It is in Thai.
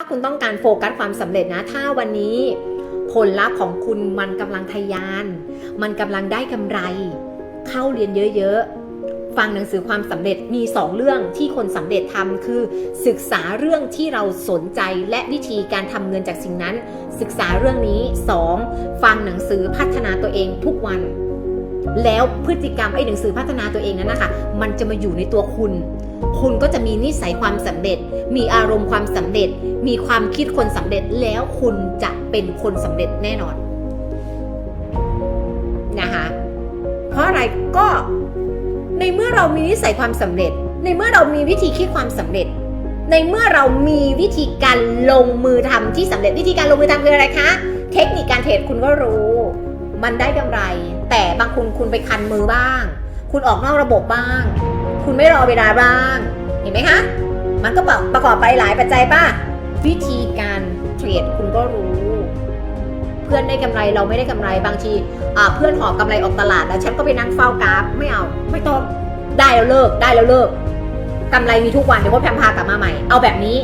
ถ้าคุณต้องการโฟกัสความสำเร็จนะ ถ้าวันนี้ผลลัพธ์ของคุณมันกำลังทะยาน มันกำลังได้กำไร เข้าเรียนเยอะๆ ฟังหนังสือความสำเร็จมี 2 เรื่องที่คนสำเร็จทำคือศึกษาเรื่องที่เราสนใจและวิธีการทำเงินจากสิ่งนั้น ศึกษาเรื่องนี้ 2. ฟังหนังสือพัฒนาตัวเองทุกวัน แล้วพฤติกรรมไอ้หนังสือพัฒนาตัวเองนั้นนะคะมันจะมาอยู่ในตัวคุณ คุณก็จะมีนิสัยความสำเร็จ มีอารมณ์ความสำเร็จ มีความคิดคนสำเร็จแล้วคุณจะเป็นคนสำเร็จแน่นอนนะคะเพราะอะไรก็ในเมื่อเรามีนิสัยความสำเร็จ ในเมื่อเรามีวิธีคิดความสำเร็จ ในเมื่อเรามีวิธีการลงมือทำที่สำเร็จวิธีการลงมือทำคืออะไรคะ เทคนิคการเทรดคุณก็รู้ มันได้กำไร แต่บางคุณคุณไปคันมือบ้าง คุณออกนอกระบบบ้าง คุณไม่รอเวลาบ้าง เห็นไหมคะ มันก็ประกอบไปหลายปัจจัยป่ะ วิธีการเทรดคุณก็รู้ เพื่อนได้กำไรเราไม่ได้กำไรบางทีอ่าเพื่อนหอบกำไรออกตลาดแล้วฉันก็ไปนั่งเฝ้ากราฟไม่เอาไม่ต้องได้แล้วเลิกได้แล้วเลิกกำไรมีทุกวันเดี๋ยวพ่อแพมพากลับมาใหม่ เอาแบบนี้